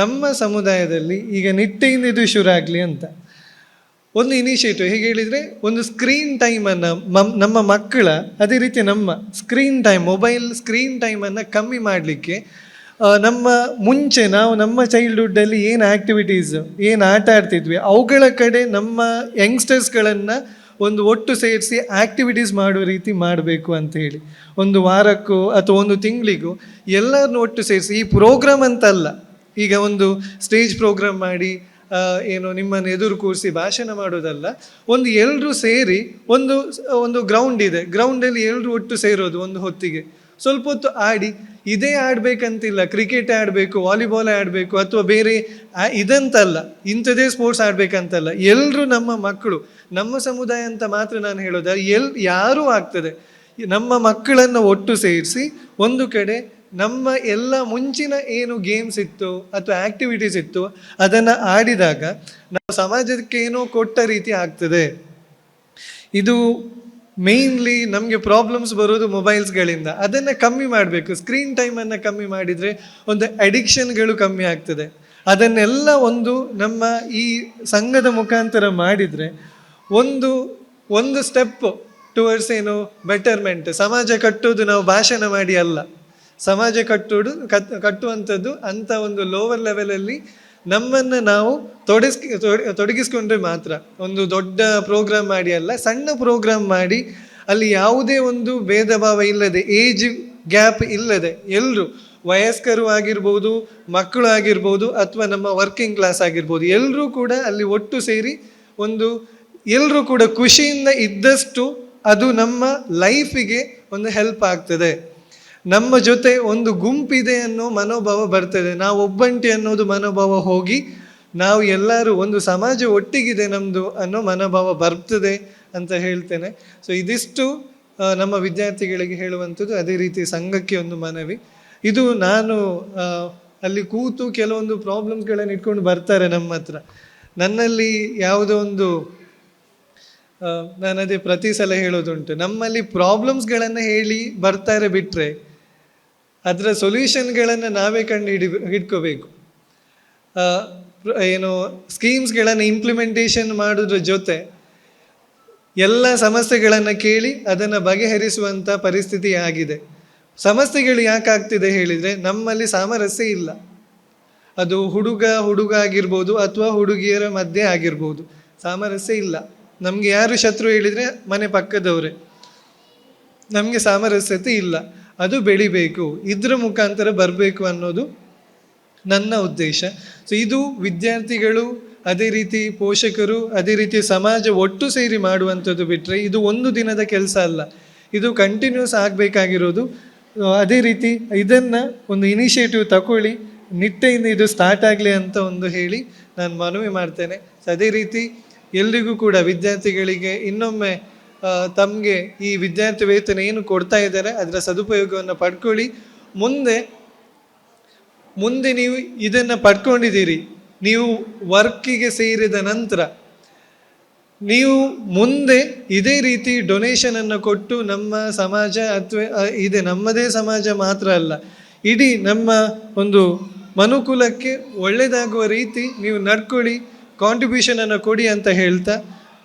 ನಮ್ಮ ಸಮುದಾಯದಲ್ಲಿ ಈಗ ನಿಟ್ಟೆಯಿಂದ ಇದು ಶುರು ಆಗಲಿ ಅಂತ. ಒಂದು ಇನಿಷಿಯೇಟಿವ್ ಹೇಗೆ ಹೇಳಿದರೆ ಒಂದು ಸ್ಕ್ರೀನ್ ಟೈಮನ್ನು ಮಮ್, ನಮ್ಮ ಮಕ್ಕಳ, ಅದೇ ರೀತಿ ನಮ್ಮ ಸ್ಕ್ರೀನ್ ಟೈಮ್ ಮೊಬೈಲ್ ಸ್ಕ್ರೀನ್ ಟೈಮನ್ನು ಕಮ್ಮಿ ಮಾಡಲಿಕ್ಕೆ ನಮ್ಮ ಮುಂಚೆ ನಾವು ನಮ್ಮ ಚೈಲ್ಡ್ಹುಡ್ಡಲ್ಲಿ ಏನು ಆ್ಯಕ್ಟಿವಿಟೀಸ್ ಏನು ಆಟ ಆಡ್ತಿದ್ವಿ, ಅವುಗಳ ಕಡೆ ನಮ್ಮ ಯಂಗ್ಸ್ಟರ್ಸ್ಗಳನ್ನು ಒಂದು ಒಟ್ಟು ಸೇರಿಸಿ ಆ್ಯಕ್ಟಿವಿಟೀಸ್ ಮಾಡುವ ರೀತಿ ಮಾಡಬೇಕು ಅಂತ ಹೇಳಿ. ಒಂದು ವಾರಕ್ಕೂ ಅಥವಾ ಒಂದು ತಿಂಗಳಿಗೂ ಎಲ್ಲರನ್ನು ಒಟ್ಟು ಸೇರಿಸಿ, ಈ ಪ್ರೋಗ್ರಾಮ್ ಅಂತ ಅಲ್ಲ ಈಗ ಒಂದು ಸ್ಟೇಜ್ ಪ್ರೋಗ್ರಾಮ್ ಮಾಡಿ ಏನು ನಿಮ್ಮನ್ನು ಎದುರು ಕೂರಿಸಿ ಭಾಷಣ ಮಾಡೋದಲ್ಲ ಒಂದು ಎಲ್ಲರೂ ಸೇರಿ ಒಂದು ಒಂದು ಗ್ರೌಂಡ್ ಇದೆ. ಗ್ರೌಂಡಲ್ಲಿ ಎಲ್ಲರೂ ಒಟ್ಟು ಸೇರೋದು ಒಂದು ಹೊತ್ತಿಗೆ. ಸ್ವಲ್ಪ ಹೊತ್ತು ಆಡಿ ಇದೇ ಆಡಬೇಕಂತಿಲ್ಲ. ಕ್ರಿಕೆಟ್ ಆಡಬೇಕು ವಾಲಿಬಾಲ್ ಆಡಬೇಕು ಅಥವಾ ಬೇರೆ ಇದಂತಲ್ಲ. ಇಂಥದೇ ಸ್ಪೋರ್ಟ್ಸ್ ಆಡಬೇಕಂತಲ್ಲ. ಎಲ್ಲರೂ ನಮ್ಮ ಮಕ್ಕಳು, ನಮ್ಮ ಸಮುದಾಯ ಅಂತ ಮಾತ್ರ ನಾನು ಹೇಳೋದ, ಎಲ್, ಯಾರೂ ಆಗ್ತದೆ. ನಮ್ಮ ಮಕ್ಕಳನ್ನು ಒಟ್ಟು ಸೇರಿಸಿ ಒಂದು ಕಡೆ ನಮ್ಮ ಎಲ್ಲ ಮುಂಚಿನ ಏನು ಗೇಮ್ಸ್ ಇತ್ತು ಅಥವಾ ಆಕ್ಟಿವಿಟೀಸ್ ಇತ್ತು ಅದನ್ನು ಆಡಿದಾಗ ನಾವು ಸಮಾಜಕ್ಕೆ ಏನೋ ಕೊಟ್ಟ ರೀತಿ ಆಗ್ತದೆ. ಇದು ಮೇಯ್ನ್ಲಿ ನಮಗೆ ಪ್ರಾಬ್ಲಮ್ಸ್ ಬರೋದು ಮೊಬೈಲ್ಸ್ಗಳಿಂದ ಅದನ್ನು ಕಮ್ಮಿ ಮಾಡಬೇಕು. ಸ್ಕ್ರೀನ್ ಟೈಮನ್ನು ಕಮ್ಮಿ ಮಾಡಿದರೆ ಒಂದು ಅಡಿಕ್ಷನ್ಗಳು ಕಮ್ಮಿ ಆಗ್ತದೆ. ಅದನ್ನೆಲ್ಲ ಒಂದು ನಮ್ಮ ಈ ಸಂಘದ ಮುಖಾಂತರ ಮಾಡಿದರೆ ಒಂದು ಒಂದು ಸ್ಟೆಪ್ ಟುವರ್ಡ್ಸ್ ಏನು ಬೆಟರ್ಮೆಂಟ್ ಸಮಾಜ ಕಟ್ಟೋದು ನಾವು ಭಾಷಣ ಮಾಡಿ ಅಲ್ಲ. ಸಮಾಜ ಕಟ್ಟೋದು ಕಟ್ಟುವಂಥದ್ದು ಅಂಥ ಒಂದು ಲೋವರ್ ಲೆವೆಲಲ್ಲಿ ನಮ್ಮನ್ನು ನಾವು ತೊಡಗಿಸ್ ತೊಡಗಿಸ್ಕೊಂಡ್ರೆ ಮಾತ್ರ. ಒಂದು ದೊಡ್ಡ ಪ್ರೋಗ್ರಾಮ್ ಮಾಡಿ ಅಲ್ಲ, ಸಣ್ಣ ಪ್ರೋಗ್ರಾಮ್ ಮಾಡಿ, ಅಲ್ಲಿ ಯಾವುದೇ ಒಂದು ಭೇದ ಭಾವ ಇಲ್ಲದೆ ಏಜ್ ಗ್ಯಾಪ್ ಇಲ್ಲದೆ ಎಲ್ಲರೂ ವಯಸ್ಕರು ಆಗಿರ್ಬೋದು, ಮಕ್ಕಳು ಆಗಿರ್ಬೋದು, ಅಥವಾ ನಮ್ಮ ವರ್ಕಿಂಗ್ ಕ್ಲಾಸ್ ಆಗಿರ್ಬೋದು ಎಲ್ಲರೂ ಕೂಡ ಅಲ್ಲಿ ಒಟ್ಟು ಸೇರಿ ಒಂದು ಎಲ್ಲರೂ ಕೂಡ ಖುಷಿಯಿಂದ ಇದ್ದಷ್ಟು ಅದು ನಮ್ಮ ಲೈಫಿಗೆ ಒಂದು ಹೆಲ್ಪ್ ಆಗ್ತದೆ. ನಮ್ಮ ಜೊತೆ ಒಂದು ಗುಂಪಿದೆ ಅನ್ನೋ ಮನೋಭಾವ ಬರ್ತದೆ. ನಾವು ಒಬ್ಬಂಟಿ ಅನ್ನೋದು ಮನೋಭಾವ ಹೋಗಿ ನಾವು ಎಲ್ಲರೂ ಒಂದು ಸಮಾಜ ಒಟ್ಟಿಗಿದೆ ನಮ್ಮದು ಅನ್ನೋ ಮನೋಭಾವ ಬರ್ತದೆ ಅಂತ ಹೇಳ್ತೇನೆ. ಸೊ ಇದಿಷ್ಟು ನಮ್ಮ ವಿದ್ಯಾರ್ಥಿಗಳಿಗೆ ಹೇಳುವಂಥದ್ದು. ಅದೇ ರೀತಿ ಸಂಘಕ್ಕೆ ಒಂದು ಮನವಿ. ಇದು ನಾನು ಅಲ್ಲಿ ಕೂತು ಕೆಲವೊಂದು ಪ್ರಾಬ್ಲಮ್ಸ್ಗಳನ್ನು ಇಟ್ಕೊಂಡು ಬರ್ತಾರೆ ನಮ್ಮ ಹತ್ರ. ನನ್ನಲ್ಲಿ ಯಾವುದೋ ಒಂದು ನಾನು ಅದೇ ಪ್ರತಿ ಸಲ ಹೇಳೋದುಂಟು. ನಮ್ಮಲ್ಲಿ ಪ್ರಾಬ್ಲಮ್ಸ್ಗಳನ್ನು ಹೇಳಿ ಬರ್ತಾರೆ ಬಿಟ್ಟರೆ ಅದರ ಸೊಲ್ಯೂಷನ್ಗಳನ್ನು ನಾವೇ ಕಂಡು ಹಿಡಿ ಹಿಡ್ಕೋಬೇಕು ಏನು ಸ್ಕೀಮ್ಸ್ಗಳನ್ನು ಇಂಪ್ಲಿಮೆಂಟೇಷನ್ ಮಾಡೋದ್ರ ಜೊತೆ ಎಲ್ಲ ಸಮಸ್ಯೆಗಳನ್ನು ಕೇಳಿ ಅದನ್ನು ಬಗೆಹರಿಸುವಂಥ ಪರಿಸ್ಥಿತಿ ಆಗಿದೆ. ಸಮಸ್ಯೆಗಳು ಯಾಕಾಗ್ತಿದೆ ಹೇಳಿದರೆ ನಮ್ಮಲ್ಲಿ ಸಾಮರಸ್ಯ ಇಲ್ಲ. ಅದು ಹುಡುಗ ಹುಡುಗ ಆಗಿರ್ಬೋದು ಅಥವಾ ಹುಡುಗಿಯರ ಮಧ್ಯೆ ಆಗಿರ್ಬೋದು. ಸಾಮರಸ್ಯ ಇಲ್ಲ. ನಮಗೆ ಯಾರು ಶತ್ರು ಹೇಳಿದರೆ ಮನೆ ಪಕ್ಕದವರೇ. ನಮಗೆ ಸಾಮರಸ್ಯತೆ ಇಲ್ಲ. ಅದು ಬೆಳಿಬೇಕು. ಇದ್ರ ಮುಖಾಂತರ ಬರಬೇಕು ಅನ್ನೋದು ನನ್ನ ಉದ್ದೇಶ. ಸೊ ಇದು ವಿದ್ಯಾರ್ಥಿಗಳು, ಅದೇ ರೀತಿ ಪೋಷಕರು, ಅದೇ ರೀತಿ ಸಮಾಜ ಒಟ್ಟು ಸೇರಿ ಮಾಡುವಂಥದ್ದು ಬಿಟ್ಟರೆ ಇದು ಒಂದು ದಿನದ ಕೆಲಸ ಅಲ್ಲ. ಇದು ಕಂಟಿನ್ಯೂಸ್ ಆಗಬೇಕಾಗಿರೋದು. ಅದೇ ರೀತಿ ಇದನ್ನು ಒಂದು ಇನಿಷಿಯೇಟಿವ್ ತಗೊಳ್ಳಿ ನಿಟ್ಟೆಯಿಂದ ಇದು ಸ್ಟಾರ್ಟ್ ಆಗಲಿ ಅಂತ ಒಂದು ಹೇಳಿ ನಾನು ಮನವಿ ಮಾಡ್ತೇನೆ. ಸೊ ಅದೇ ರೀತಿ ಎಲ್ರಿಗೂ ಕೂಡ ವಿದ್ಯಾರ್ಥಿಗಳಿಗೆ ಇನ್ನೊಮ್ಮೆ ತಮಗೆ ಈ ವಿದ್ಯಾರ್ಥಿ ವೇತನ ಏನು ಕೊಡ್ತಾ ಇದ್ದಾರೆ, ಅದರ ಸದುಪಯೋಗವನ್ನು ಪಡ್ಕೊಳ್ಳಿ. ಮುಂದೆ ಮುಂದೆ ನೀವು ಇದನ್ನು ಪಡ್ಕೊಂಡಿದ್ದೀರಿ. ನೀವು ವರ್ಕಿಗೆ ಸೇರಿದ ನಂತರ, ನೀವು ಮುಂದೆ ಇದೇ ರೀತಿ ಡೊನೇಷನನ್ನು ಕೊಟ್ಟು ನಮ್ಮ ಸಮಾಜ ಅಥವಾ ಇದೆ, ನಮ್ಮದೇ ಸಮಾಜ ಮಾತ್ರ ಅಲ್ಲ, ಇಡೀ ನಮ್ಮ ಒಂದು ಮನುಕುಲಕ್ಕೆ ಒಳ್ಳೆಯದಾಗುವ ರೀತಿ ನೀವು ನಡ್ಕೊಳ್ಳಿ ಕಾಂಟ್ರಿಬ್ಯೂಷನನ್ನು ಕೊಡಿ ಅಂತ ಹೇಳ್ತಾ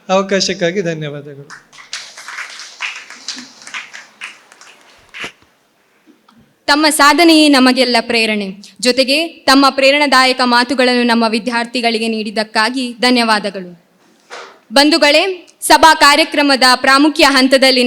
ಅವಕಾಶಕ್ಕಾಗಿ ಧನ್ಯವಾದಗಳು. ತಮ್ಮ ಸಾಧನೆಯೇ ನಮಗೆಲ್ಲ ಪ್ರೇರಣೆ. ಜೊತೆಗೆ ತಮ್ಮ ಪ್ರೇರಣಾದಾಯಕ ಮಾತುಗಳನ್ನು ನಮ್ಮ ವಿದ್ಯಾರ್ಥಿಗಳಿಗೆ ನೀಡಿದ್ದಕ್ಕಾಗಿ ಧನ್ಯವಾದಗಳು. ಬಂಧುಗಳೇ, ಸಭಾ ಕಾರ್ಯಕ್ರಮದ ಪ್ರಾಮುಖ್ಯ ಹಂತದಲ್ಲಿ